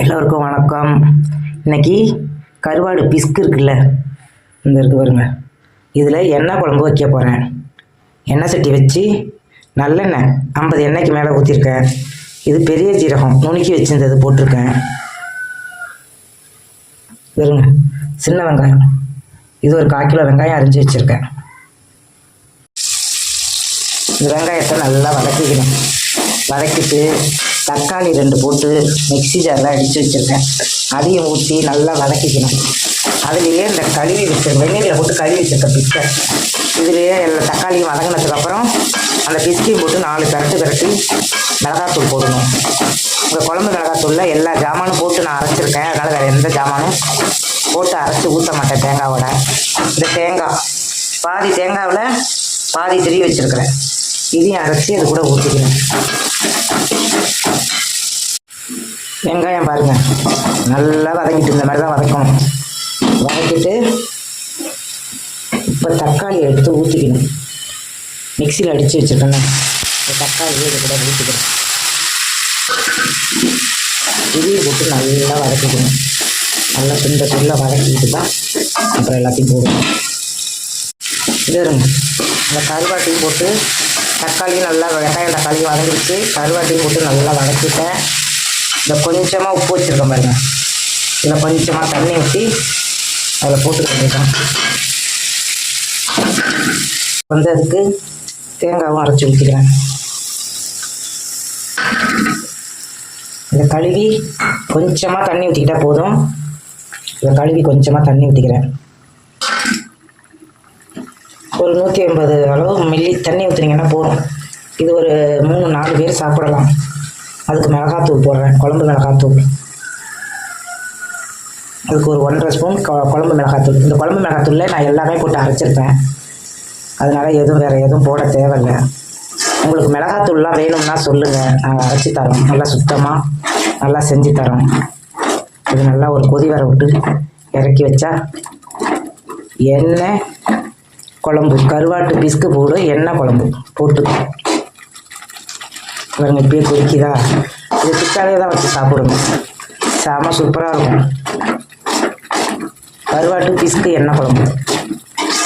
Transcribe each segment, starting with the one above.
எல்லோருக்கும் வணக்கம். இன்னைக்கு கருவாடு பிஸ்கு இருக்குல்ல இந்த இருக்கு பாருங்க. இதில் எண்ணெய் குழம்பு வைக்க போகிறேன் எண்ணெய் சட்டி வச்சு நல்லெண்ணெய் ஐம்பது எண்ணெய்க்கு மேலே ஊற்றிருக்கேன் இது பெரிய ஜீரகம் நுணுக்கி வச்சுருந்தது போட்டிருக்கேன். வெறுங்க சின்ன வெங்காயம். இது ஒரு கால் கிலோ வெங்காயம் அரிஞ்சு வச்சுருக்கேன். இந்த வெங்காயத்தை நல்லா வதக்கிக்கணும். வதக்கிட்டு தக்காளி ரெண்டு போட்டு மிக்ஸி ஜாரில் அடித்து வச்சுருக்கேன். அதையும் ஊற்றி நல்லா வதக்கிக்கணும். அதுலேயே இந்த கழுவி வச்சுருக்கேன் வெந்நீரில் போட்டு கழுவி வச்சுருக்கேன் பிஸ்கட் இதுலேயே எல்லா தக்காளியும் வதங்கினதுக்கப்புறம் அந்த பிஸ்கையும் போட்டு நாலு கரட்டு கரட்டி மிளகாத்தூள் போடணும். இந்த குழம்பு மிளகாத்தூளில் எல்லா ஜாமானும் போட்டு நான் அரைச்சிருக்கேன். அதனால் வேறு எந்த ஜாமானும் போட்டு அரைச்சி ஊற்ற மாட்டேன் தேங்காவோட. இந்த தேங்காய் பாதி தேங்காவில் பாதி திரி வச்சுருக்கிறேன். இதையும் அரைச்சி அது கூட ஊற்றிக்கணும் வெங்காயம் பாருங்க. நல்லா வதக்கிட்டு இந்த மாதிரி தான் வதக்கணும். வதக்கிட்டு இப்போ தக்காளி எடுத்து ஊற்றிக்கணும் மிக்சியில் அடித்து வச்சுருக்கேன் இந்த தக்காளி இது கூட ஊற்றிக்கணும் இதையும் போட்டு நல்லா வதக்கிக்கணும். நல்லா துண்டை துள்ள வதக்கிட்டு தான் அப்புறம் எல்லாத்தையும் போடணும். இது இருங்க இந்த கருவாட்டையும் போட்டு தக்காளியும் நல்லா வெங்காயம் தக்காளியும் வதங்கிடுச்சு. கருவாட்டையும் போட்டு நல்லா வதக்கிட்டேன். இந்த கொஞ்சமாக உப்பு வச்சுருக்கேன் பாருங்க. இதில் கொஞ்சமாக தண்ணி ஊற்றி அதில் போட்டு வேண்டியதான் வந்து அதுக்கு தேங்காவும் அரைச்சி ஊற்றிக்கிறேன் இதை கழுவி கொஞ்சமாக தண்ணி ஊற்றிக்கிட்டா போதும். இதை கழுவி கொஞ்சமாக தண்ணி ஊற்றிக்கிறேன் ஒரு நூற்றி ஐம்பது அளவு மில்லி தண்ணி ஊற்றுனீங்கன்னா போதும். இது ஒரு மூணு நாலு பேர் சாப்பிடலாம். அதுக்கு மிளகாத்தூள் போடுறேன். குழம்பு மிளகாத்தூள். அதுக்கு ஒரு ஒன்றரை ஸ்பூன் குழம்பு மிளகாத்தூள். இந்த குழம்பு மிளகாத்தூளில் நான் எல்லாமே போட்டு அரைச்சிருப்பேன். அதனால் எதுவும் வேறு எதுவும் போட தேவையில்லை. உங்களுக்கு மிளகாத்தூள்லாம் வேணும்னா சொல்லுங்கள் நாங்கள் அரைச்சி தரோம் நல்லா சுத்தமாக நல்லா செஞ்சு தரோம் இது நல்லா ஒரு கொதி வர விட்டு இறக்கி வச்சா எண்ணெய் குழம்பு கருவாட்டு பிஸ்கு போடு எண்ணெய் குழம்பு போட்டு பாருங்க இப்படியே கொதிக்குதா? இது சுட்டாலே தான் வச்சு சாப்பிடுங்க செம சூப்பராக இருக்கும். கருவாட்டு பிஸ்கு எண்ணெய் குழம்பு.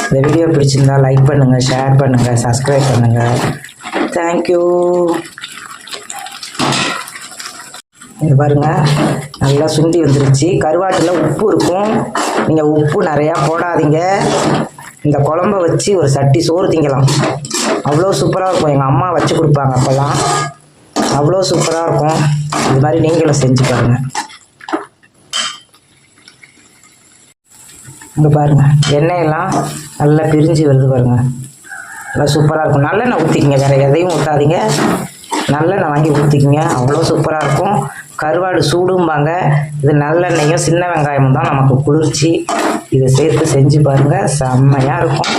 இந்த வீடியோ பிடிச்சிருந்தா லைக் பண்ணுங்கள் ஷேர் பண்ணுங்கள் சப்ஸ்கிரைப் பண்ணுங்கள் தேங்க்யூ இது பாருங்கள் நல்லா சுண்டி வந்துருச்சு. கருவாட்டில் உப்பு இருக்கும். நீங்கள் உப்பு நிறையா போடாதீங்க. இந்த குழம்ப வச்சு ஒரு சட்டி சோறு திங்கலாம். அவ்வளோ சூப்பராக இருக்கும். எங்கள் அம்மா வச்சு கொடுப்பாங்க அப்போல்லாம் அவ்வளோ சூப்பராக இருக்கும். இது மாதிரி நீங்களும் செஞ்சு பாருங்கள் இங்கே பாருங்கள் எண்ணெயெல்லாம் நல்லா பிரிஞ்சு வருது பாருங்கள் நல்லா சூப்பராக இருக்கும். நல்லெண்ணெய் ஊற்றிக்கிங்க வேறு எதையும் ஊற்றாதீங்க நல்லெண்ணெய் வாங்கி ஊற்றிக்கிங்க அவ்வளோ சூப்பராக இருக்கும். கருவாடு சூடும்பாங்க. இது நல்லெண்ணெயும் சின்ன வெங்காயமும் தான் நமக்கு குளிர்ச்சி. இதை சேர்த்து செஞ்சு பாருங்கள் செம்மையாக இருக்கும்.